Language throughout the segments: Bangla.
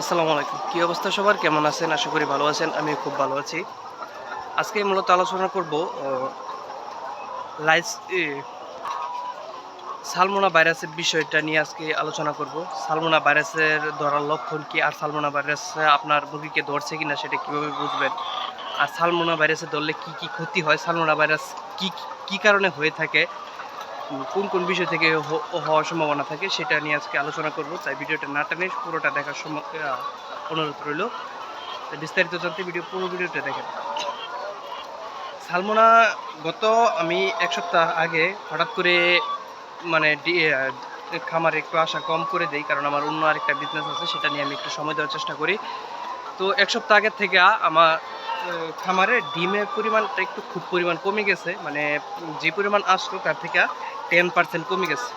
আসসালামু আলাইকুম। কী অবস্থা সবার? কেমন আছেন? আশা করি ভালো আছেন। আমি খুব ভালো আছি। আজকে মূলত আলোচনা করব লাইস সালমোনা ভাইরাসের বিষয়টা নিয়ে আজকে আলোচনা করব। সালমোনা ভাইরাসের ধরার লক্ষণ কি? আর সালমোনা ভাইরাস আপনার মুরগিকে ধরছে কিনা সেটা কীভাবে বুঝবেন? আর সালমোনা ভাইরাসে ধরলে কি কি ক্ষতি হয়? সালমোনা ভাইরাস কি কি কারণে হয়ে থাকে? কোন কোন বিষয় থেকে হওয়ার সম্ভাবনা থাকে সেটা নিয়ে আজকে আলোচনা করব। তাই ভিডিওটা না টানে পুরোটা দেখার অনুরোধ রইল। বিস্তারিত জানতে ভিডিও পুরো ভিডিওটা দেখেন। সালমোনা, গত আমি এক সপ্তাহ আগে হঠাৎ করে মানে খামারে একটু আশা কম করে দেই, কারণ আমার অন্য আরেকটা বিজনেস আছে, সেটা নিয়ে আমি একটু সময় দেওয়ার চেষ্টা করি। তো এক সপ্তাহ আগের থেকে আমার খামারে ডিমের পরিমাণটা একটু খুব পরিমাণ কমে গেছে। মানে যে পরিমাণ আসলো তার থেকে টেন পার্সেন্ট কমে গেছে।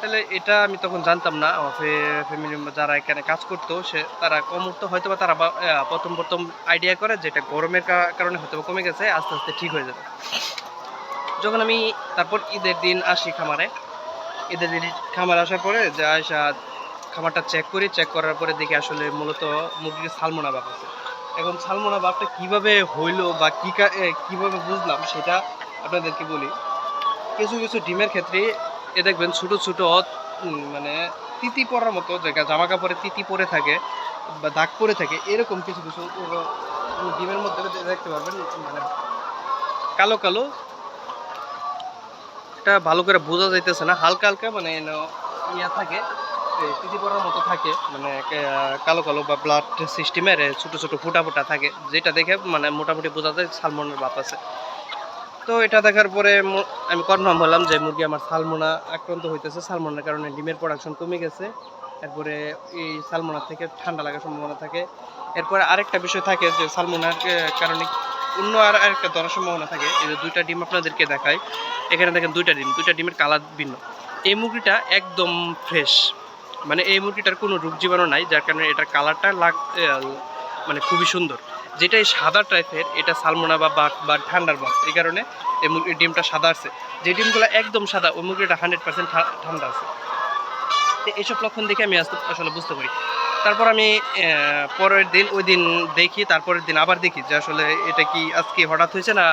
তাহলে এটা আমি তখন জানতাম না। আমার ফ্যামিলি যারা এখানে কাজ করতো, সে তারা কম উঠতো হয়তো বা তারা প্রথম প্রথম আইডিয়া করে যেটা গরমের কারণে হয়তো কমে গেছে, আস্তে আস্তে ঠিক হয়ে যাবে। যখন আমি তারপর ঈদের দিন আসি খামারে, ঈদের দিন খামারে আসার পরে যে আসা খামারটা চেক করি চেক করার পরে দেখি আসলে মূলত মুরগির সালমোনা বাপ আছে। এখন সালমোনা বাপটা কীভাবে হইল বা কি কীভাবে বুঝলাম সেটা আপনাদেরকে বলি। কিছু কিছু ডিমের ক্ষেত্রে এ দেখবেন ছোট ছোট মানে তিতি পরার মতো জায়গা জামা কাপড়ে তিতি পরে থাকে বা দাগ পরে থাকে, এরকম কিছু কিছু ডিমের মধ্যে দেখতে পারবেন মানে কালো কালো। এটা ভালো করে বোঝা যাইতেছে না, হালকা হালকা মানে ইয়া থাকে। এ, তিতি পরার মতো থাকে মানে কালো কালো বা ব্লাড সিস্টেমের ছোটো ছোটো ফুটা ফুটা থাকে যেটা দেখে মানে মোটামুটি বোঝা যায় সালমনের বাপ আছে। তো এটা দেখার পরে আমি কনফার্ম হলাম যে মুরগি আমার সালমোনা আক্রান্ত হইতেছে। সালমোনার কারণে ডিমের প্রোডাকশন কমে গেছে। এরপরে এই সালমোনার থেকে ঠান্ডা লাগার সম্ভাবনা থাকে। এরপরে আরেকটা বিষয় থাকে যে সালমোনার কারণে অন্য আর আরেকটা ধরার সম্ভাবনা থাকে। এই যে দুইটা ডিম আপনাদেরকে দেখাই। এখানে দেখেন দুইটা ডিম দুইটা ডিমের কালার ভিন্ন। এই মুরগিটা একদম ফ্রেশ মানে এই মুরগিটার কোনো রোগ জীবাণু নাই, যার কারণে এটার কালারটা লাগ মানে খুবই সুন্দর। যেটা এই সাদা টাইপের এটা সালমোনা বা বাঘ বা ঠান্ডার বাঘ, এই কারণে এই মুরগির ডিমটা সাদা আছে। যে ডিমগুলো একদম সাদা, ওই মুরগিটা হান্ড্রেড পার্সেন্ট ঠান্ডা আছে। তো এইসব লক্ষণ দেখে আমি আসলে বুঝতে পারি। তারপর আমি পরের দিন, ওই দিন দেখি, তারপরের দিন আবার দেখি যে আসলে এটা কি আজকে হঠাৎ হয়েছে না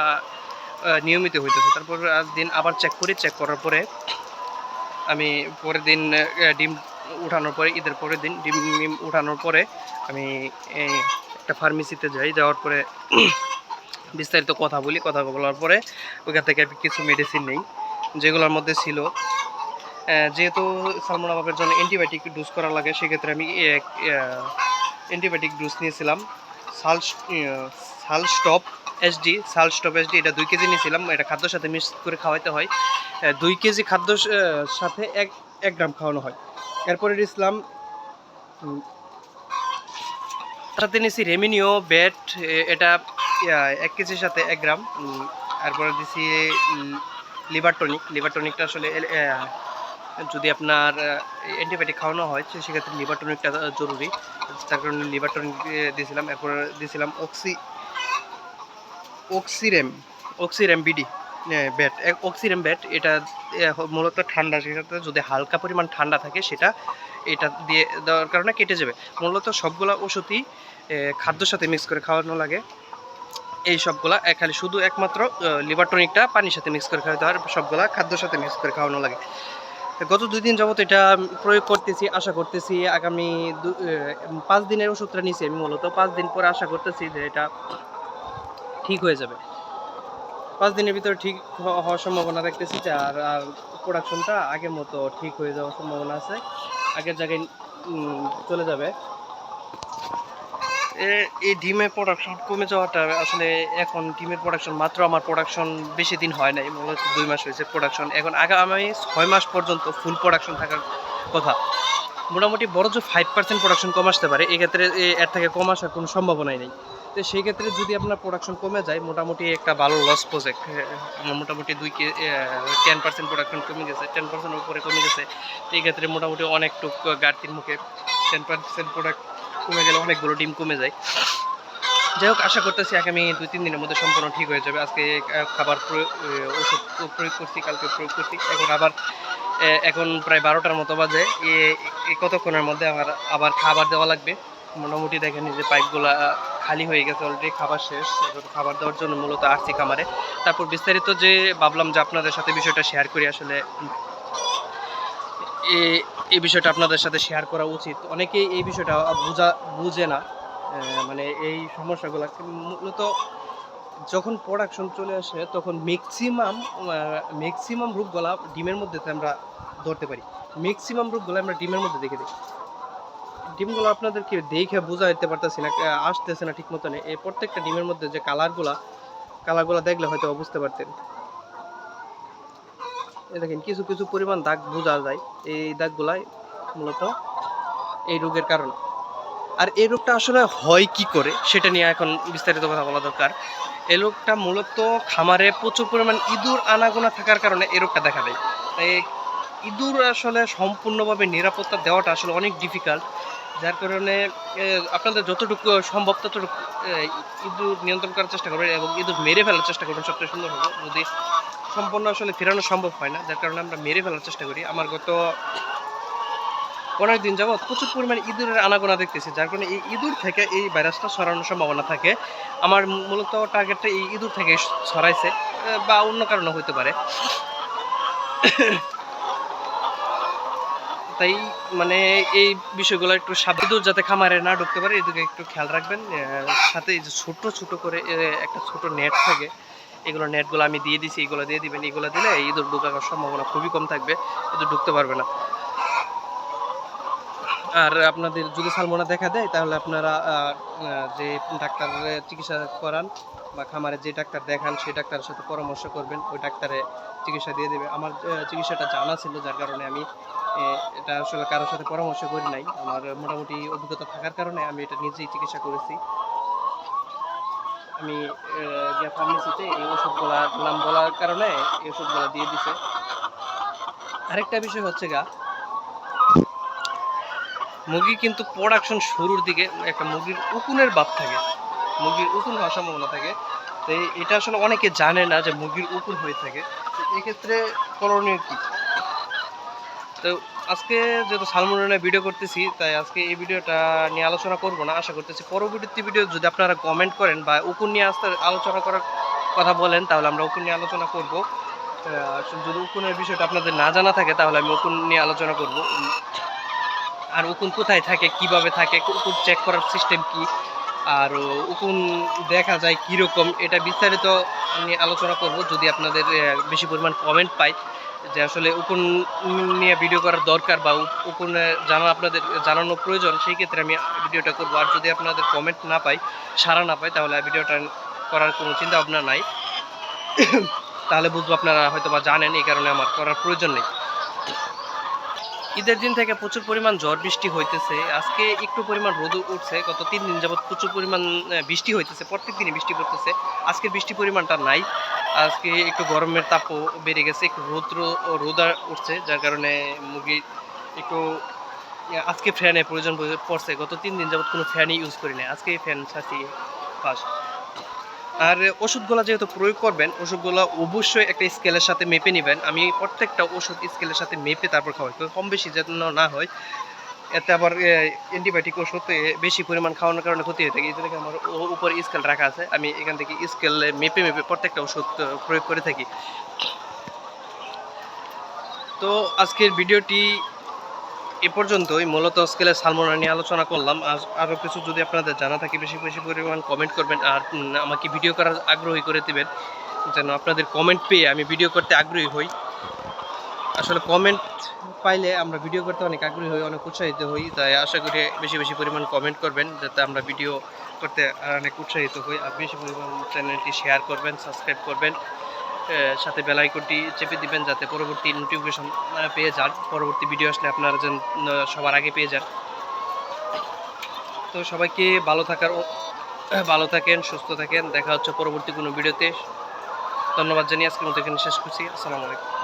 নিয়মিত হইতেছে। তারপর আজ দিন আবার চেক করি চেক করার পরে আমি পরের দিন ডিম উঠানোর পরে, ঈদের পরের দিন ডিম মিম উঠানোর পরে আমি একটা ফার্মেসিতে যাই, যাওয়ার পরে বিস্তারিত কথা বলি। কথা বলার পরে ওইখান থেকে কিছু মেডিসিন নেই, যেগুলোর মধ্যে ছিল। যেহেতু সালমোনা বাপের জন্য অ্যান্টিবায়োটিক ডোজ করা লাগে, সেক্ষেত্রে আমি অ্যান্টিবায়োটিক ডোজ নিয়েছিলাম। সাল সাল স্টপ এসডি সাল স্টপ এসডি এটা দুই কেজি নিয়েছিলাম এটা খাদ্যর সাথে মিক্স করে খাওয়াইতে হয়। দুই কেজি খাদ্য সাথে এক এক গ্রাম খাওয়ানো হয়। এরপরে উম, সাথে নিয়েছি রেমিনিও বেট এটা এক কেজির সাথে এক গ্রাম। উম, তারপরে দিছি লিভার টনিক। লিভার টনিকটা আসলে যদি আপনার অ্যান্টিবায়োটিক খাওয়ানো হয় সেক্ষেত্রে লিভার টনিকটা জরুরি। তার কারণে লিভার টনিক দিয়েছিলাম। এরপর দিয়েছিলাম অক্সি অক্সিরেম অক্সিরেম বিডি ব্যাট অক্সিরেম ব্যাট এটা মূলত ঠান্ডা সেটাতে যদি হালকা পরিমাণ ঠান্ডা থাকে, সেটা এটা দিয়ে দেওয়ার কারণে কেটে যাবে। মূলত সবগুলা ওষুধই খাদ্যর সাথে মিক্স করে খাওয়ানো লাগে। এই সবগুলা খালি শুধু একমাত্র লিভার টনিকটা পানির সাথে মিক্স করে খাওয়াতে হয়, সবগুলা খাদ্যর সাথে মিক্স করে খাওয়ানো লাগে। গত দুই দিন যাবত এটা প্রয়োগ করতেছি, আশা করতেছি, আগামী পাঁচ দিনের ওষুধটা নিয়েছি আমি মূলত পাঁচ দিন পরে আশা করতেছি যে এটা ঠিক হয়ে যাবে। পাঁচ দিনের ভিতরে ঠিক হওয়ার সম্ভাবনা দেখতেছি আর আর প্রোডাকশনটা আগের মতো ঠিক হয়ে যাওয়ার সম্ভাবনা আছে। আগের জায়গায় চলে যাবে। এই ডিমের প্রোডাকশন কমে যাওয়াটা আসলে এখন ডিমের প্রোডাকশন মাত্র আমার প্রোডাকশন বেশি দিন হয় নাই মূলত দুই মাস হয়েছে প্রোডাকশন এখন আগামী ছয় মাস পর্যন্ত ফুল প্রোডাকশন থাকার কথা। মোটামুটি বড় যে ফাইভ পার্সেন্ট প্রোডাকশন কম আসতে পারে, এক্ষেত্রে এর থেকে কম আসার কোনো সম্ভাবনাই নেই। তো সেই ক্ষেত্রে যদি আপনার প্রোডাকশন কমে যায়, মোটামুটি একটা ভালো লস প্রজেক্ট আমার মোটামুটি দুই কে টেন পার্সেন্ট প্রোডাকশন কমে গেছে টেন পার্সেন্ট উপরে কমে গেছে। এই ক্ষেত্রে মোটামুটি অনেকটুক গাড়তির মুখে টেন পার্সেন্ট প্রোডাক্ট কমে গেলে অনেকগুলো ডিম কমে যায়। যাই হোক, আশা করতেছি আগামী দুই, তিন দিনের মধ্যে সম্পূর্ণ ঠিক হয়ে যাবে। আজকে খাবার ওষুধ প্রয়োগ করছি, কালকে প্রয়োগ করছি। এখন আবার এখন প্রায় বারোটার মতো বাজে। এ- কতক্ষণের মধ্যে আমার আবার খাবার দেওয়া লাগবে? মোটামুটি দেখেন যে পাইপগুলা খালি হয়ে গেছে অলরেডি খাবার শেষ। খাবার দেওয়ার জন্য মূলত আসছি খামারে। তারপর বিস্তারিত যে ভাবলাম যে আপনাদের সাথে বিষয়টা শেয়ার করি, আসলে এই বিষয়টা আপনাদের সাথে শেয়ার করা উচিত। অনেকেই এই বিষয়টা বুঝা, বুঝে না। মানে এই সমস্যাগুলো। মূলত যখন প্রোডাকশন চলে আসে, তখন ম্যাক্সিমাম ম্যাক্সিমাম রোগগুলা ডিমের মধ্যে আমরা ধরতে পারি। ম্যাক্সিমাম রোগগুলো আমরা ডিমের মধ্যে দেখে দিই ডিমগুলো আপনাদেরকে দেখে বোঝাইতে পারতেছি না আসতেছে না ঠিক মতন এই প্রত্যেকটা ডিমের মধ্যে যে কালারগুলা, কালারগুলো দেখলে হয়তো বুঝতে পারতেন। এই দেখেন, কিছু কিছু পরিমাণ দাগ বোঝা যায় এই দাগগুলাই মূলত এই রোগের কারণ। আর এই রোগটা আসলে হয় কি করে, সেটা নিয়ে এখন বিস্তারিত কথা বলা দরকার। এই রোগটা মূলত খামারে প্রচুর পরিমাণ ইঁদুর আনাগোনা থাকার কারণে এই রোগটা দেখা দেয়। তাই ইঁদুর আসলে সম্পূর্ণভাবে নিরাপত্তা দেওয়াটা আসলে অনেক ডিফিকাল্ট যার কারণে আপনাদের যতটুকু সম্ভব ততটুকু ইঁদুর নিয়ন্ত্রণ করার চেষ্টা করবেন এবং ইঁদুর মেরে ফেলার চেষ্টা করবেন সবচেয়ে সুন্দর হবে। যদি সম্পূর্ণ আসলে ফেরানো সম্ভব হয় না, যার কারণে আমরা মেরে ফেলার চেষ্টা করি। আমার গত পনেরো দিন যাবৎ প্রচুর পরিমাণে ইঁদুরের আনাগোনা দেখতেছি, যার কারণে এই ইঁদুর থেকে এই ভাইরাসটা ছড়ানোর সম্ভাবনা থাকে। আমার মূলত টার্গেটটা এই ইঁদুর থেকে ছড়াইছে বা অন্য কারণে হইতে পারে। তাই মানে এই বিষয়গুলো একটু সাবধান ইঁদুর যাতে খামারে না ঢুকতে পারে, এদিকে একটু খেয়াল রাখবেন সাথে যে ছোট ছোট করে একটা ছোট নেট থাকে, এগুলো নেটগুলো আমি দিয়ে দিছি, এগুলো দিয়ে দিবেন, এগুলো দিলে ইঁদুর ঢুকার সম্ভাবনা খুবই কম থাকবে ইঁদুর ঢুকতে পারবে না। আর আপনাদের যদি সালমোনা দেখা দেয়, তাহলে আপনারা যে ডাক্তার চিকিৎসা করান বা খামারে যে ডাক্তার দেখান, সেই ডাক্তারের সাথে পরামর্শ করবেন, ওই ডাক্তারে চিকিৎসা দিয়ে দেবে। আমার চিকিৎসাটা জানা ছিল, যার কারণে আমি এটা আসলে কারোর সাথে পরামর্শ করি নাই। আমার মোটামুটি অভিজ্ঞতা থাকার কারণে আমি এটা নিজেই চিকিৎসা করেছি। আমি ফার্মেসিতে এই ওষুধগুলার নাম বলার কারণে এই ওষুধগুলো দিয়ে দিছে। আরেকটা বিষয় হচ্ছে গা, মুরগি কিন্তু প্রোডাকশন শুরুর দিকে একটা মুরগির উকুনের ভাব থাকে। মুরগির উকুন হওয়ার সম্ভাবনা থাকে। তো এটা আসলে অনেকে জানে না যে মুরগির উকুন হয়ে থাকে। এক্ষেত্রে করণীয় কি? তো আজকে যেহেতু সালমনের ভিডিও করতেছি, তাই আজকে এই ভিডিওটা নিয়ে আলোচনা করব না। আশা করতেছি পরবর্তী ভিডিও যদি আপনারা কমেন্ট করেন বা উকুন নিয়ে আসতে আলোচনা করার কথা বলেন, তাহলে আমরা উকুন নিয়ে আলোচনা করব। যদি উকুনের বিষয়টা আপনাদের না জানা থাকে, তাহলে আমি উকুন নিয়ে আলোচনা করব। আর উকুন কোথায় থাকে, কীভাবে থাকে, উকুন চেক করার সিস্টেম কি? আর উকুন দেখা যায় কীরকম, এটা বিস্তারিত নিয়ে আলোচনা করব যদি আপনাদের বেশি পরিমাণ কমেন্ট পাই যে আসলে উকুন নিয়ে ভিডিও করার দরকার বা উকুন জানা আপনাদের, জানানো প্রয়োজন, সেই ক্ষেত্রে আমি ভিডিওটা করব। আর যদি আপনাদের কমেন্ট না পাই সারা না পাই, তাহলে ভিডিওটা করার কোনো চিন্তা ভাবনা নাই। তাহলে বুঝব আপনারা হয়তো বা জানেন, এই কারণে আমার করার প্রয়োজন নেই। ঈদের দিন থেকে প্রচুর পরিমাণ ঝড় বৃষ্টি হইতেছে। আজকে একটু পরিমাণ রোদ উঠছে, গত তিন দিন যাবত প্রচুর পরিমাণ বৃষ্টি হইতেছে, প্রত্যেক দিনই বৃষ্টি পড়তেছে। আজকে বৃষ্টি পরিমাণটা নাই, আজকে একটু গরমের তাপও বেড়ে গেছে, একটু রৌদ্র, রোদা উঠছে, যার কারণে মুরগি একটু আজকে ফ্যানের প্রয়োজন পড়ছে। গত তিন দিন যাবত কোনো ফ্যানই ইউজ করি না আজকে ফ্যান ছাড়ছি ফার্স্ট আর ওষুধগুলো যেহেতু প্রয়োগ করবেন, ওষুধগুলো অবশ্যই একটা স্কেলের সাথে মেপে নেবেন। আমি প্রত্যেকটা ওষুধ স্কেলের সাথে মেপে তারপর খাওয়াই। কম বেশি যেন না হয়, এতে আবার অ্যান্টিবায়োটিক ওষুধ বেশি পরিমাণ খাওয়ানোর কারণে ক্ষতি হয়ে থাকে। এই জন্য আমার উপরে স্কেল রাখা আছে, আমি এখান থেকে স্কেল মেপে মেপে প্রত্যেকটা ওষুধ প্রয়োগ করে থাকি। তো আজকের ভিডিওটি এ পর্যন্তই। মূলত স্কেলের সালমোনা নিয়ে আলোচনা করলাম। আর আরও কিছু যদি আপনাদের জানা থাকে, বেশি বেশি পরিমাণ কমেন্ট করবেন আর আমাকে ভিডিও করার আগ্রহী করে দেবেন। যেন আপনাদের কমেন্ট পেয়ে আমি ভিডিও করতে আগ্রহী হই। আসলে কমেন্ট পাইলে আমরা ভিডিও করতে অনেক আগ্রহী হই, অনেক উৎসাহিত হই। তাই আশা করি বেশি বেশি পরিমাণ কমেন্ট করবেন, যাতে আমরা ভিডিও করতে অনেক উৎসাহিত হই। আর বেশি পরিমাণ চ্যানেলটি শেয়ার করবেন সাবস্ক্রাইব করবেন। সাথে বেলাইকনটি চেপে দিবেন যাতে পরবর্তী নোটিফিকেশন পেয়ে যান। পরবর্তী ভিডিও আসলে আপনারা যেন সবার আগে পেয়ে যান। তো সবাইকে ভালো থাকার ভালো থাকেন, সুস্থ থাকেন। দেখা হচ্ছে পরবর্তী কোনো ভিডিওতে ধন্যবাদ জানিয়ে আজকের মতো এখানে শেষ করছি। আসসালামু আলাইকুম।